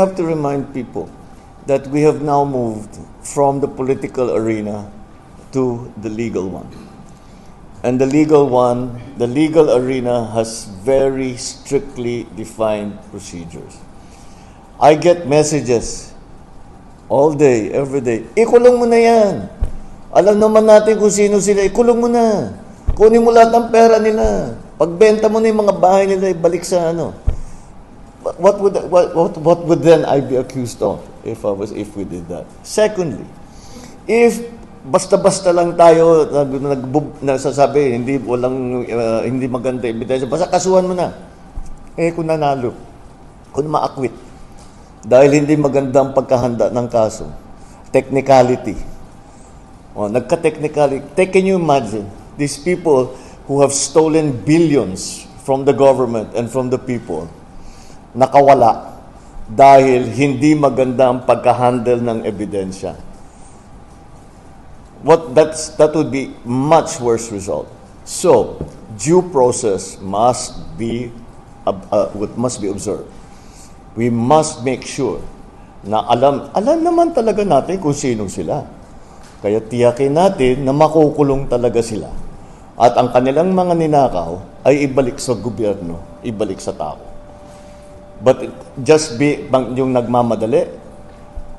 have to remind people that we have now moved from the political arena to the legal one. And the legal one, the legal arena has very strictly defined procedures. I get messages all day, every day. Ikulong mo na yan. Alam naman natin kung sino sila. Ikulong mo na. Kunin mo lahat ng pera nila. Pagbenta mo na yung mga bahay nila, ibalik sa ano. What would what, what, what would then I be accused of if I was if we did that? Secondly, if basta-basta lang tayo nag, nag, nasasabi hindi walang uh, hindi maganda ebidensya, basta kasuhan mo na. Eh kung nanalo, kung maakwit, dahil hindi maganda ang pagkahanda ng kaso, technicality. Oh, nagka-technicality. Can you imagine these people who have stolen billions from the government and from the people, nakawala dahil hindi maganda ang pagka-handle ng ebidensya. What that's that would be much worse result. So, due process must be uh, uh, must be observed. We must make sure na alam alam naman talaga natin kung sino sila. Kaya tiyakin natin na makukulong talaga sila. At ang kanilang mga ninakaw ay ibalik sa gobyerno, ibalik sa tao. But just be bang yung nagmamadali,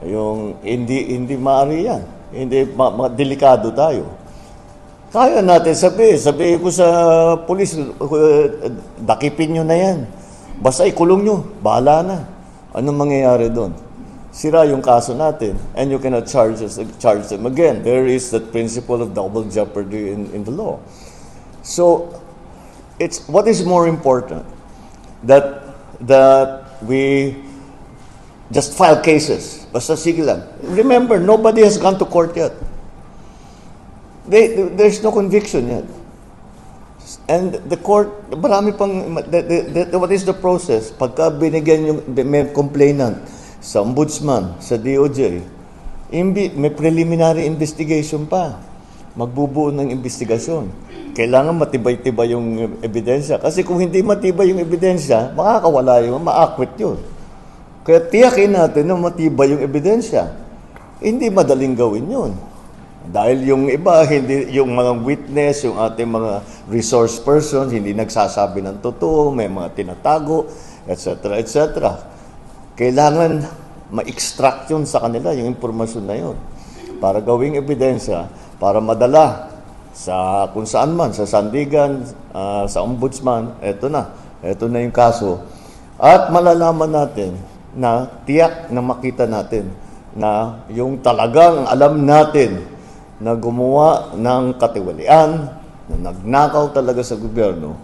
yung hindi hindi maaari yan. Hindi ma, ma- delikado tayo. Kaya natin sabi, sabi ko sa pulis, uh, dakipin nyo na yan. Basta ikulong nyo, bahala na. Anong mangyayari doon? Sira yung kaso natin and you cannot charge, us, charge them again. There is that principle of double jeopardy in, in the law. So, it's what is more important that that we just file cases. Basta sige lang. Remember, nobody has gone to court yet. They, there's no conviction yet. And the court, marami pang, the, the, the, what is the process? Pagka binigyan yung, may complainant sa ombudsman, sa DOJ, imbi, may preliminary investigation pa. Magbubuo ng investigasyon. Kailangan matibay-tibay yung ebidensya. Kasi kung hindi matibay yung ebidensya, makakawala yung, maakwit yun. Kaya tiyakin natin na matibay yung ebidensya. Hindi madaling gawin yun. Dahil yung iba, hindi, yung mga witness, yung ating mga resource persons, hindi nagsasabi ng totoo, may mga tinatago, etc. etc. Kailangan ma-extract yun sa kanila, yung impormasyon na yun. Para gawing ebidensya, para madala sa kung saan man, sa sandigan, ah, sa ombudsman, eto na. Eto na yung kaso. At malalaman natin na tiyak na makita natin na yung talagang alam natin na gumawa ng katiwalian, na nagnakaw talaga sa gobyerno,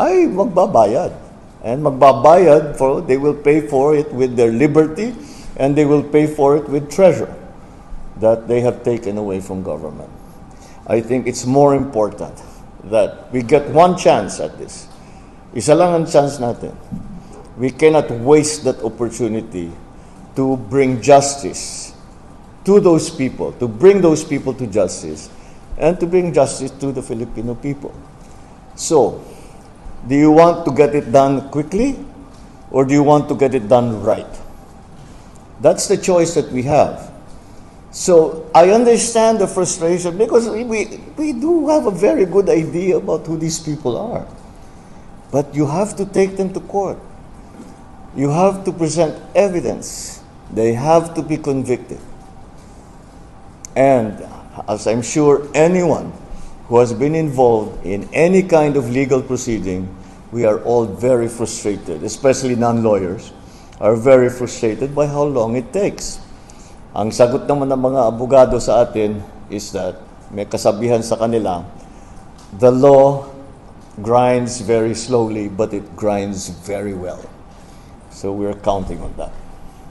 ay magbabayad. And magbabayad for, they will pay for it with their liberty and they will pay for it with treasure that they have taken away from government. I think it's more important that we get one chance at this. Isa lang ang chance natin. We cannot waste that opportunity to bring justice to those people, to bring those people to justice, and to bring justice to the Filipino people. So, do you want to get it done quickly, or do you want to get it done right? That's the choice that we have. So I understand the frustration because we, we, do have a very good idea about who these people are. But you have to take them to court. You have to present evidence. They have to be convicted. And as I'm sure anyone who has been involved in any kind of legal proceeding, we are all very frustrated, especially non lawyers, are very frustrated by how long it takes. Ang sagot naman ng mga abogado sa atin is that may kasabihan sa kanila, the law grinds very slowly, but it grinds very well. So we're counting on that.